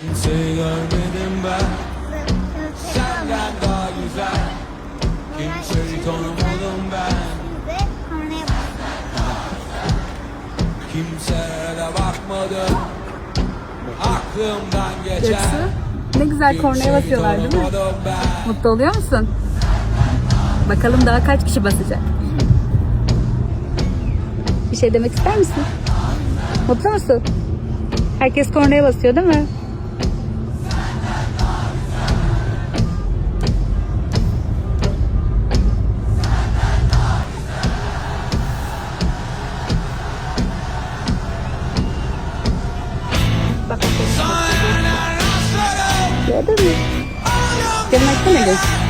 Kimseyi görmedim ben Senden daha güzel Kimseyi tanımadım ben Kimselere bakmadım Aklımdan geçen. Ne güzel kornaya basıyorlar değil mi? Mutlu oluyor musun? Bakalım daha kaç kişi basacak? Bir şey demek ister misin? Mutlu musun? Herkes kornaya basıyor değil mi? Ako na guys.